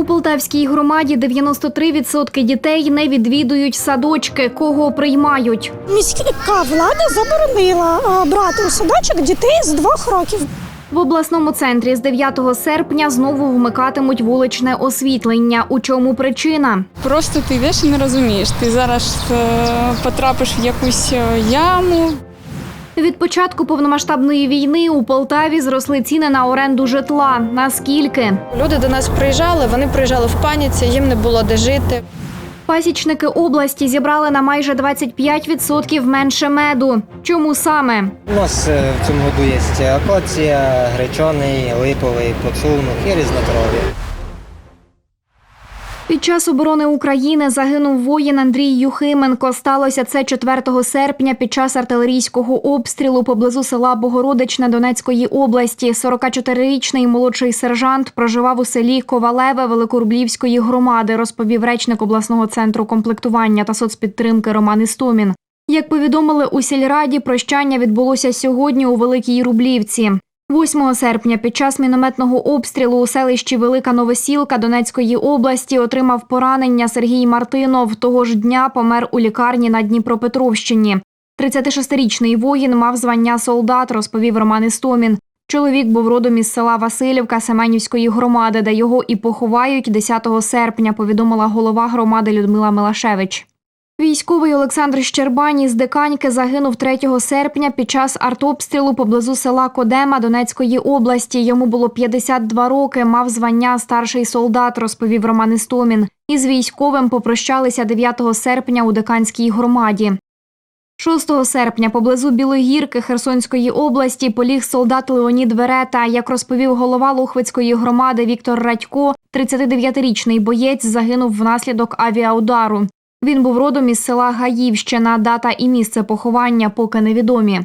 У Полтавській громаді 93% дітей не відвідують садочки, кого приймають. Міська влада заборонила брати у садочок дітей з двох років. В обласному центрі з 9 серпня знову вмикатимуть вуличне освітлення. У чому причина? Просто ти йдеш і не розумієш. Ти зараз е, потрапиш в якусь е, яму. Від початку повномасштабної війни у Полтаві зросли ціни на оренду житла. Наскільки? Люди до нас приїжджали, вони приїжджали в паніці, їм не було де жити. Пасічники області зібрали на майже 25% менше меду. Чому саме? У нас е, в цьому году є акація, гречаний, липовий, подсолнух і різнотрав'я. Під час оборони України загинув воїн Андрій Юхименко. Сталося це 4 серпня під час артилерійського обстрілу поблизу села Богородичне Донецької області. 44-річний молодший сержант проживав у селі Ковалеве Великорублівської громади, розповів речник обласного центру комплектування та соцпідтримки Роман Істомін. Як повідомили у сільраді, прощання відбулося сьогодні у Великій Рублівці. 8 серпня під час мінометного обстрілу у селищі Велика Новосілка Донецької області отримав поранення Сергій Мартинов. Того ж дня помер у лікарні на Дніпропетровщині. 36-річний воїн мав звання солдат, розповів Роман Істомін. Чоловік був родом із села Васильівка Семенівської громади, де його і поховають 10 серпня, повідомила голова громади Людмила Милашевич. Військовий Олександр Щербань із Диканьки загинув 3 серпня під час артобстрілу поблизу села Кодема Донецької області. Йому було 52 роки, мав звання старший солдат, розповів Роман Істомін. Із військовим попрощалися 9 серпня у Диканській громаді. 6 серпня поблизу Білогірки Херсонської області поліг солдат Леонід Верета. Як розповів голова Лухвицької громади Віктор Радько, 39-річний боєць загинув внаслідок авіаудару. Він був родом із села Гаївщина. Дата і місце поховання поки невідомі.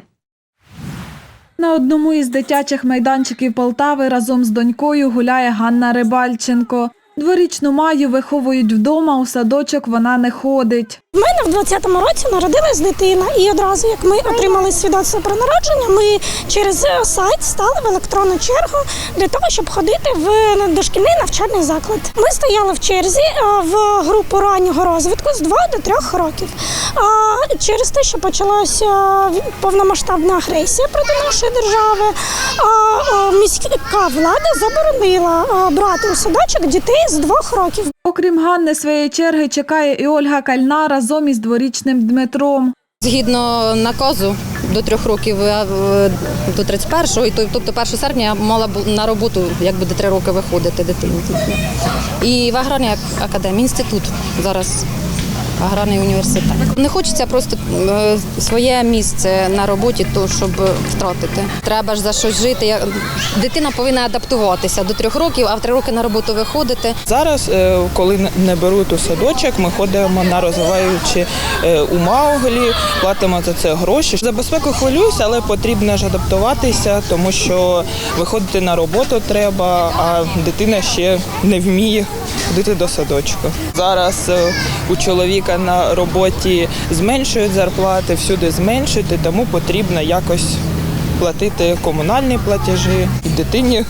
На одному із дитячих майданчиків Полтави разом з донькою гуляє Ганна Рибальченко. Дворічну маю виховують вдома, у садочок вона не ходить. В мене в 20-му році народилась дитина, і одразу як ми отримали свідоцтво про народження, ми через е, сайт стали в електронну чергу для того, щоб ходити в дошкільний навчальний заклад. Ми стояли в черзі е, в групу раннього розвитку з 2 до 3 років. А через те, що почалася повномасштабна агресія проти нашої держави, е, міська влада заборонила е, брати у садочок дітей з двох років. Окрім Ганни, своєї черги чекає і Ольга Кальна разом із дворічним Дмитром. Згідно наказу до трьох років до 31-го, і тобто 1 серпня я мала на роботу, як буде три роки виходити дитині. І в аграрній академії, інститут зараз. Аграрний університет. Не хочеться просто е, своє місце на роботі, то щоб втратити. Треба ж за щось жити. Дитина повинна адаптуватися до трьох років, а в три роки на роботу виходити. Зараз, е, коли не беруть у садочок, ми ходимо на розвиваючі е, у Мауглі, платимо за це гроші. За безпеку хвилююся, але потрібно ж адаптуватися, тому що виходити на роботу треба, а дитина ще не вміє ходити до садочку. Зараз у чоловіка на роботі зменшують зарплати, всюди зменшують, тому потрібно якось платити комунальні платежі і дитині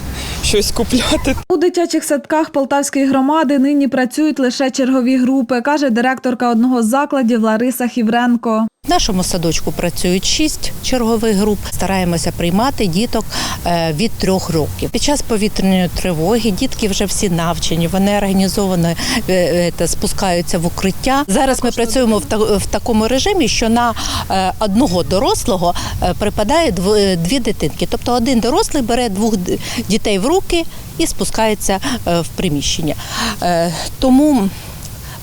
щось купляти. У дитячих садках Полтавської громади нині працюють лише чергові групи, каже директорка одного з закладів Лариса Хівренко. В нашому садочку працюють шість чергових груп. Стараємося приймати діток е, від трьох років. Під час повітряної тривоги дітки вже всі навчені, вони організовано е, е, спускаються в укриття. Зараз ми працюємо в, та- в такому режимі, що на одного дорослого припадає дв- дві дитинки. Тобто один дорослий бере двох дітей в руки і спускається в приміщення. Тому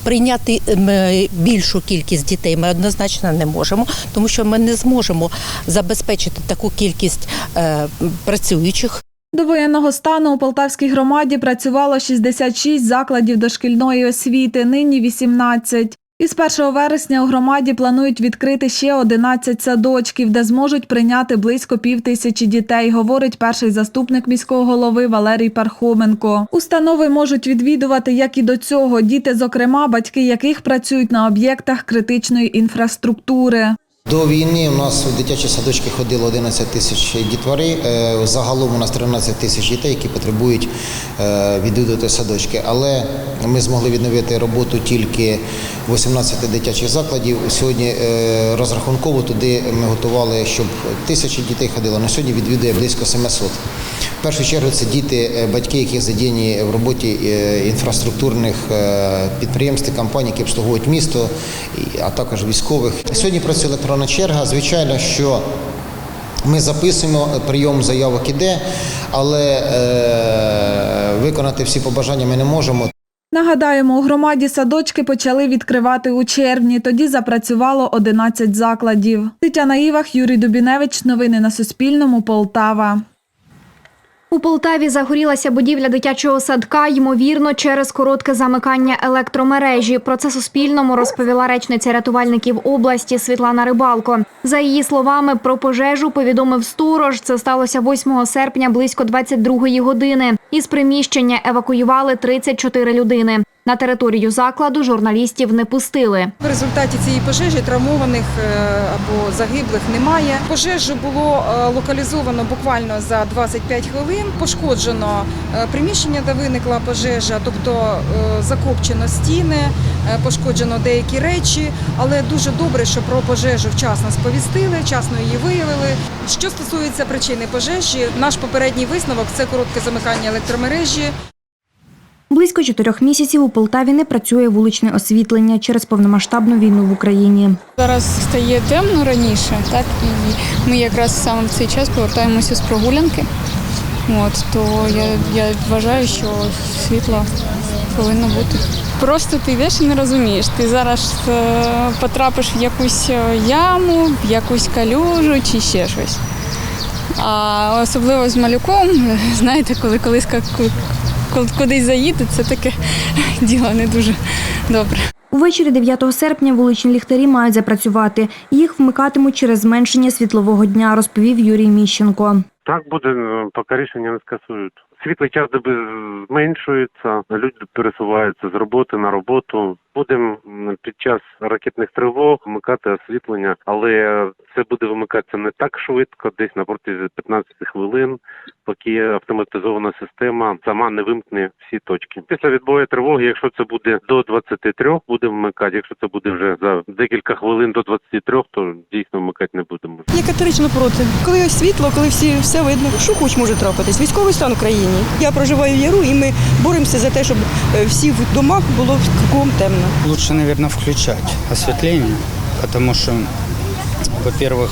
Прийняти ем, е, більшу кількість дітей ми однозначно не можемо, тому що ми не зможемо забезпечити таку кількість е, працюючих. До воєнного стану у Полтавській громаді працювало 66 закладів дошкільної освіти, нині 18. Із 1 вересня у громаді планують відкрити ще 11 садочків, де зможуть прийняти близько пів тисячі дітей, говорить перший заступник міського голови Валерій Пархоменко. Установи можуть відвідувати, як і до цього, діти, зокрема, батьки яких працюють на об'єктах критичної інфраструктури. До війни у нас в дитячі садочки ходило 11 тисяч дітвори. Е, Загалом у нас 13 тисяч дітей, які потребують е, відвідувати садочки. Але ми змогли відновити роботу тільки 18 дитячих закладів. Сьогодні е, розрахунково туди ми готували, щоб тисячі дітей ходило. На сьогодні відвідує близько 700. Першу чергу це діти, е, батьки, які задіяні в роботі е, інфраструктурних е, підприємств компаній, які обслуговують місто, а також військових. Сьогодні працює електронна черга. Звичайно, що ми записуємо, прийом заявок іде, але виконати всі побажання ми не можемо. Нагадаємо, у громаді садочки почали відкривати у червні. Тоді запрацювало 11 закладів. Тетяна Івах, Юрій Дубіневич. Новини на Суспільному. Полтава. У Полтаві загорілася будівля дитячого садка, ймовірно, через коротке замикання електромережі. Про це Суспільному розповіла речниця рятувальників області Світлана Рибалко. За її словами, про пожежу повідомив сторож. Це сталося 8 серпня близько 22-ї години. Із приміщення евакуювали 34 людини. На територію закладу журналістів не пустили. В результаті цієї пожежі травмованих е, або загиблих немає. Пожежу було е, локалізовано буквально за 25 хвилин. Пошкоджено е, приміщення, де виникла пожежа, тобто закопчено стіни, пошкоджено деякі речі. Але дуже добре, що про пожежу вчасно сповістили, вчасно її виявили. Що стосується причини пожежі, наш попередній висновок це коротке замикання електромережі. Близько чотирьох місяців у Полтаві не працює вуличне освітлення через повномасштабну війну в Україні. Зараз стає темно раніше, так і ми якраз саме в цей час повертаємося з прогулянки. От то я, я вважаю, що світло повинно бути. Просто ти йдеш і не розумієш. Ти зараз е, потрапиш в якусь е, яму, в якусь калюжу чи ще щось. А особливо з малюком, знаєте, коли колись кудись заїде, це таке діло не дуже добре. Увечері 9 серпня вуличні ліхтарі мають запрацювати. Їх вмикатимуть через зменшення світлового дня, розповів Юрій Міщенко. Так буде, поки рішення не скасують. Світлий час доби зменшується, люди пересуваються з роботи на роботу. Будемо під час ракетних тривог вмикати освітлення, але це буде вимикатися не так швидко, десь на протязі 15 хвилин, поки автоматизована система сама не вимкне всі точки. Після відбою тривоги, якщо це буде до 23, будемо вмикати. Якщо це буде вже за декілька хвилин до 23, то дійсно вмикати не будемо. Я категорично проти. Коли світло, коли всі все видно, що хоч може трапитись. Військовий стан в країні. Я проживаю в Яру, і ми боремося за те, щоб е, всі в домах було кругом темно. Лучше, наверное, включать осветление, потому что, во-первых,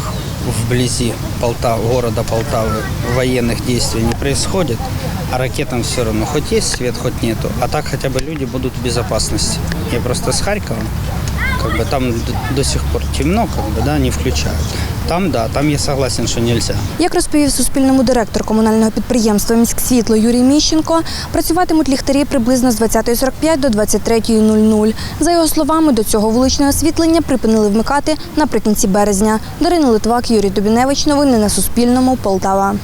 вблизи Полтав, города Полтавы военных действий не происходит, а ракетам все равно, хоть есть свет, хоть нету, а так хотя бы люди будут в безопасности. Я просто с Харькова, как бы там до сих пор темно, как бы, да, не включают. Там, да, там я согласен, что нельзя. Як розповів Суспільному директор комунального підприємства «Міськсвітло» Юрій Міщенко, працюватимуть ліхтарі приблизно з 20.45 до 23.00. За його словами, до цього вуличне освітлення припинили вмикати наприкінці березня. Дарина Литвак, Юрій Дубіневич. Новини на Суспільному. Полтава.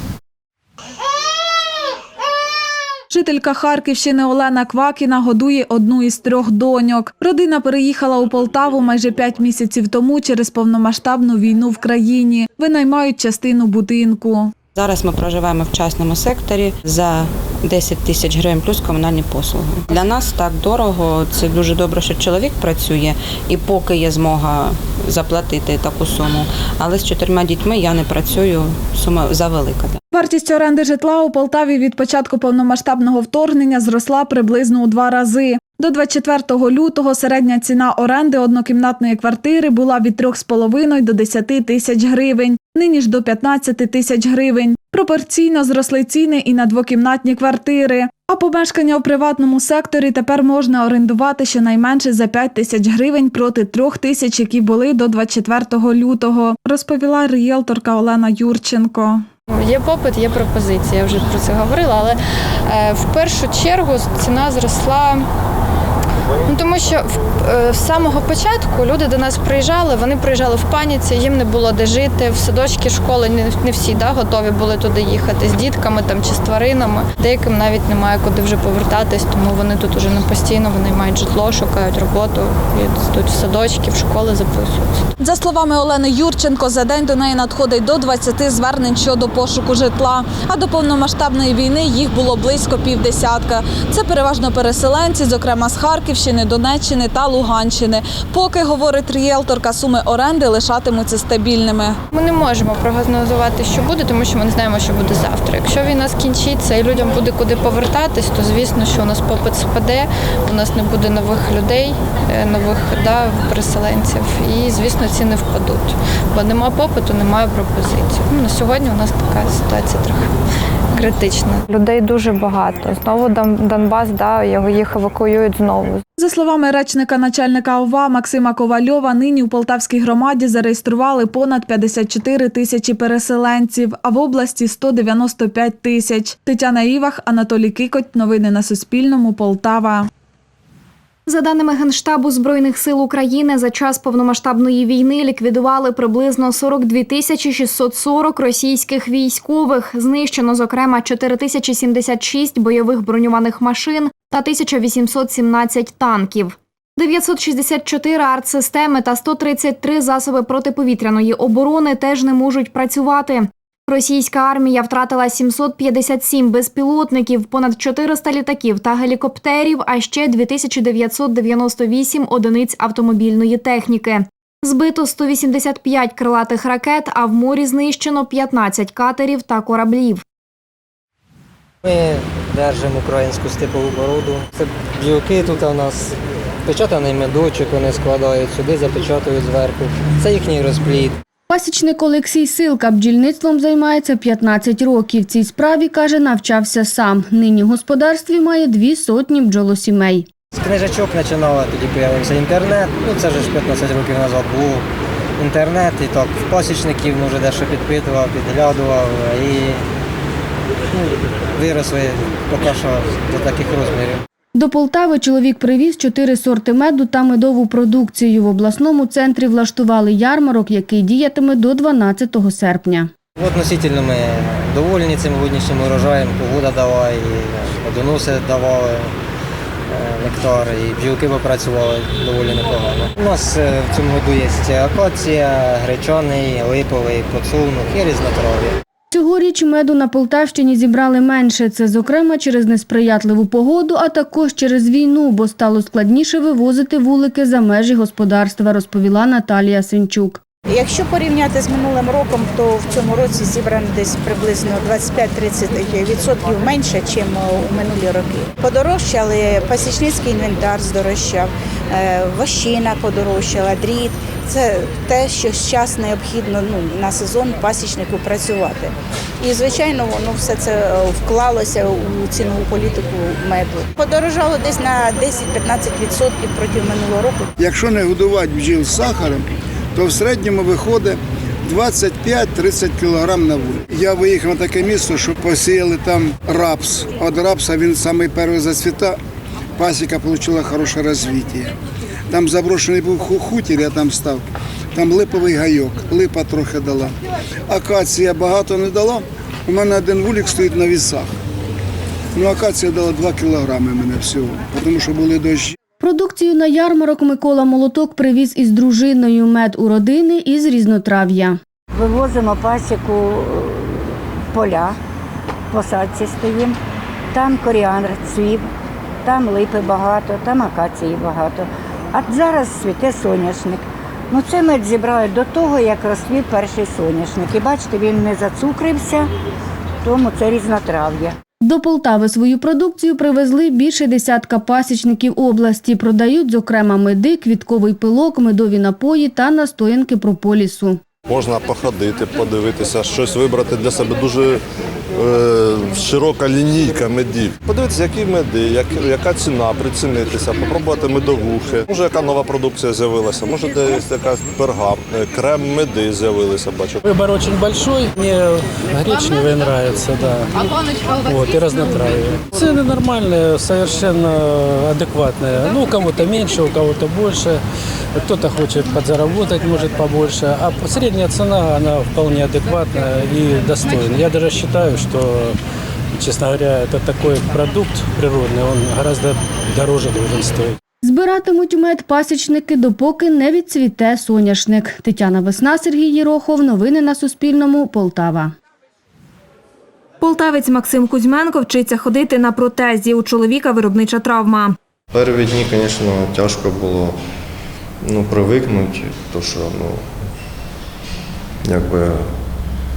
Жителька Харківщини Олена Квакіна годує одну із трьох доньок. Родина переїхала у Полтаву майже п'ять місяців тому через повномасштабну війну в країні. Винаймають частину будинку. Зараз ми проживаємо в частному секторі за 10 тисяч гривень плюс комунальні послуги. Для нас так дорого. Це дуже добре, що чоловік працює, і поки є змога заплатити таку суму. Але з чотирма дітьми я не працюю. Сума завелика. Вартість оренди житла у Полтаві від початку повномасштабного вторгнення зросла приблизно у два рази. До 24 лютого середня ціна оренди однокімнатної квартири була від 3,5 до 10 тисяч гривень, нині ж до 15 тисяч гривень. Пропорційно зросли ціни і на двокімнатні квартири. А помешкання у приватному секторі тепер можна орендувати щонайменше за 5 тисяч гривень проти 3 тисяч, які були до 24 лютого, розповіла ріелторка Олена Юрченко. Є попит, є пропозиція. Я вже про це говорила, але е, в першу чергу ціна зросла. Ну, тому що е, з самого початку люди до нас приїжджали, вони приїжджали в паніці, їм не було де жити, в садочки, школи не, не всі да, готові були туди їхати з дітками там, чи з тваринами. Деяким навіть немає куди вже повертатись, тому вони тут уже не постійно, вони мають житло, шукають роботу, йдуть в садочки, в школи записуються. За словами Олени Юрченко, за день до неї надходить до 20 звернень щодо пошуку житла. А до повномасштабної війни їх було близько півдесятка. Це переважно переселенці, зокрема з Харківщини, Донеччини та Луганщини. Поки говорить ріелторка, суми оренди лишатимуться стабільними. Ми не можемо прогнозувати, що буде, тому що ми не знаємо, що буде завтра. Якщо війна скінчиться і людям буде куди повертатись, то звісно, що у нас попит спаде, у нас не буде нових людей, е, нових да, переселенців, і звісно, ціни впадуть. Бо нема попиту, немає пропозицій. Ну, на сьогодні у нас така ситуація трохи критична. Людей дуже багато. Знову Дон- Донбас, да, його їх евакуюють знову. За словами речника начальника ОВА Максима Ковальова, нині у Полтавській громаді зареєстрували понад 54 тисячі переселенців, а в області 195 тисяч. Тетяна Івах, Анатолій Кикоть. Новини на Суспільному. Полтава. За даними Генштабу Збройних сил України, за час повномасштабної війни ліквідували приблизно 42 тисячі 640 російських військових. Знищено, зокрема, 4076 бойових броньованих машин та 1817 танків. 964 артсистеми та 133 засоби протиповітряної оборони теж не можуть працювати. Російська армія втратила 757 безпілотників, понад 400 літаків та гелікоптерів, а ще 2998 одиниць автомобільної техніки. Збито 185 крилатих ракет, а в морі знищено 15 катерів та кораблів. Ми держимо українську степову породу. Це бджілки тут у нас печатаний медочок, вони складають сюди, запечатують зверху. Це їхній розплід. Пасічник Олексій Силка бджільництвом займається 15 років. Цій справі, каже, навчався сам. Нині в господарстві має дві сотні бджолосімей. З книжечок починали, тоді з'явився інтернет. Ну це вже ж 15 років назад був інтернет, і так пасічників вже дещо підпитував, підглядував і ну, виросли поки що до таких розмірів. До Полтави чоловік привіз чотири сорти меду та медову продукцію. В обласному центрі влаштували ярмарок, який діятиме до 12 серпня. Относительно ми довольні цим годнішнім урожаєм, погода дала, і медоноси давали е, нектар, і бджілки попрацювали доволі непогано. У нас е, в цьому году є акація, гречаний, липовий, подсолнух і різнотрав'я. Цьогоріч меду на Полтавщині зібрали менше. Це, зокрема, через несприятливу погоду, а також через війну, бо стало складніше вивозити вулики за межі господарства, розповіла Наталія Сенчук. Якщо порівняти з минулим роком, то в цьому році зібрано десь приблизно 25-30% менше, ніж у минулі роки. Подорожчали пасічницький інвентар здорожчав, е, вощина подорожчала, дріт. Це те, що зараз необхідно ну, на сезон пасічнику працювати. І, звичайно, воно все це е, вклалося у цінову політику меду. Подорожало десь на 10-15% проти минулого року. Якщо не годувати бджіл сахаром, то в середньому виходить 25-30 кг на вулик. Я виїхав на таке місто, що посіяли там рапс. От рапса він самий перший зацвіта, пасіка отримала хороше розвиття. Там заброшений був хутір, я там став. Там липовий гайок, липа трохи дала. Акація багато не дала. У мене один вулик стоїть на вісах. Ну, акація дала 2 кілограми мене всього, тому що були дощі. Продукцію на ярмарок Микола Молоток привіз із дружиною мед у родини із різнотрав'я. Вивозимо пасіку поля, посадці стоїмо. Там коріандр цвів, там липи багато, там акації багато. А зараз цвіте соняшник. Ну це ми зібрали до того, як розцвів перший соняшник. І бачите, він не зацукрився, тому це різнотрав'я. До Полтави свою продукцію привезли більше десятка пасічників області. Продають, зокрема, меди, квітковий пилок, медові напої та настоянки прополісу. Можна походити, подивитися, щось вибрати для себе. Дуже широка лінійка медів. Подивитися, які меди, як, яка ціна, прицінитися, попробувати медовухи. Може, яка нова продукція з'явилася, може, десь якась перга, е, крем меди з'явилися, бачу. Выбор очень большой. Мне гречневые нравятся, да. Вот, и разнотравие. Цены нормальные, совершенно адекватные. Ну, у кого-то меньше, у кого-то больше. Кто-то хочет подзаработать, может побольше. А средняя цена, она вполне адекватная и достойная. Я даже считаю, что, честно говоря, это такой продукт природный, он гораздо дороже должен стоить. Збиратимуть мед пасічники, допоки не відцвіте соняшник. Тетяна Весна, Сергій Єрохов. Новини на Суспільному. Полтава. Полтавець Максим Кузьменко вчиться ходити на протезі. У чоловіка виробнича травма. Перші дні, звісно, тяжко було ну, привикнути, то що, ну, якби,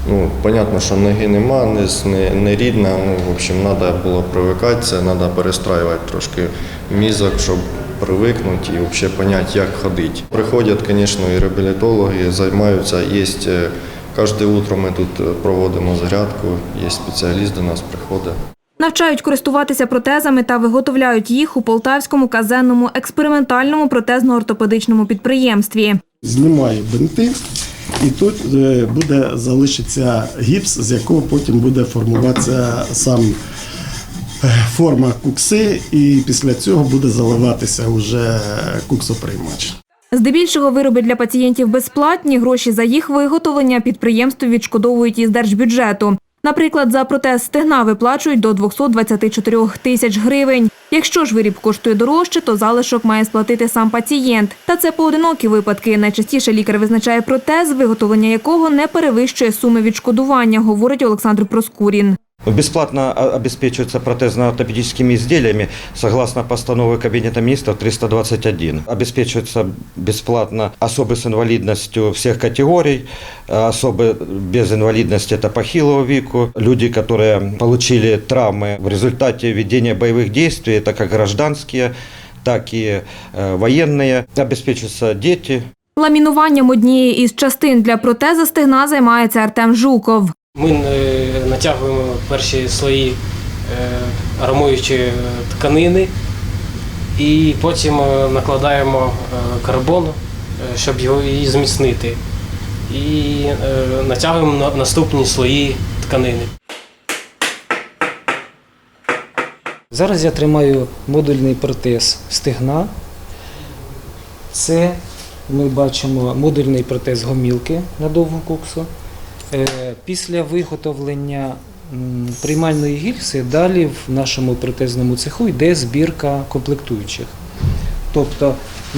ну, понятно, що ноги нема, не, не, не рідна, ну, в общем, треба було привикатися, треба перестраювати трошки мізок, щоб привикнути і взагалі зрозуміти, як ходити. Приходять, звісно, і реабілітологи, займаються, є, е, кожне утро ми тут е, проводимо зарядку, є спеціаліст до нас приходить. Навчають користуватися протезами та виготовляють їх у Полтавському казенному експериментальному протезно-ортопедичному підприємстві. знімаю бинти, і тут е, буде залишиться гіпс, з якого потім буде формуватися сам е, форма кукси, і після цього буде заливатися вже куксоприймач. Здебільшого вироби для пацієнтів безплатні. Гроші за їх виготовлення підприємство відшкодовують із держбюджету. Наприклад, за протез стегна виплачують до 224 тисяч гривень. Якщо ж виріб коштує дорожче, то залишок має сплатити сам пацієнт. Та це поодинокі випадки. Найчастіше лікар визначає протез, виготовлення якого не перевищує суми відшкодування, говорить Олександр Проскурін. Бесплатно о- обеспечивается протезно-ортопедическими изделиями согласно постанове Кабинета министров 321. Обеспечивается бесплатно особы с инвалидностью всех категорий, э, особы без инвалидности это похилого веку, люди, которые получили травмы в результате ведения боевых действий, это как гражданские, так и э, военные. Обеспечиваются дети, Ламінуванням однієї із частин для протеза стегна займається Артем Жуков. Ми е, натягуємо перші слої е, е, тканини і потім е, накладаємо е, карбон, щоб його її зміцнити. І натягуємо на- наступні слої тканини. Зараз я тримаю модульний протез стегна. Це ми бачимо модульний протез гомілки на довгу куксу. Е, Після виготовлення приймальної гільзи далі в нашому протезному цеху йде збірка комплектуючих. Тобто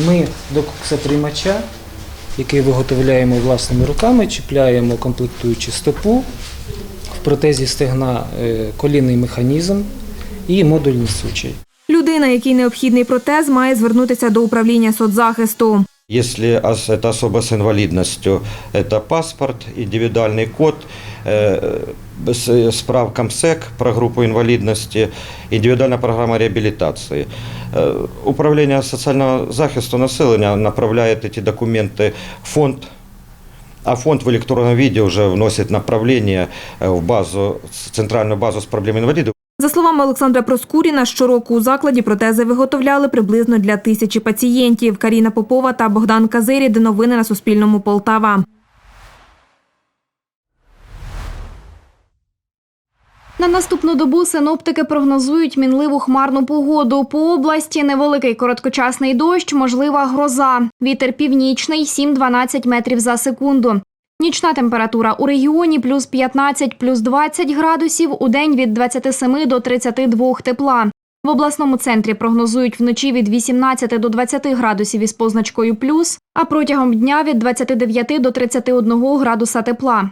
ми до куксоприймача, який виготовляємо власними руками, чіпляємо комплектуючі стопу, в протезі стегна е, колінний механізм і модульний сучий. Людина, якій необхідний протез, має звернутися до управління соцзахисту. Если ос- это особа с инвалидностью, это паспорт, индивидуальный код, э, с- справка МСЕК про группу инвалидности, индивидуальная программа реабилитации. Э, Управление социального захисту населення направляет эти документы в фонд, а фонд в электронном виде уже вносит направление э, в базу, в центральную базу с проблемой инвалидов. За словами Олександра Проскуріна, щороку у закладі протези виготовляли приблизно для тисячі пацієнтів. Каріна Попова та Богдан Казирі. Новини на Суспільному. Полтава. На наступну добу синоптики прогнозують мінливу хмарну погоду. По області невеликий короткочасний дощ, можлива гроза. Вітер північний 7-12 метрів за секунду. Нічна температура у регіоні плюс 15, плюс 20 градусів, у день від 27 до 32 тепла. В обласному центрі прогнозують вночі від 18 до 20 градусів із позначкою плюс, а протягом дня від 29 до 31 градуса тепла.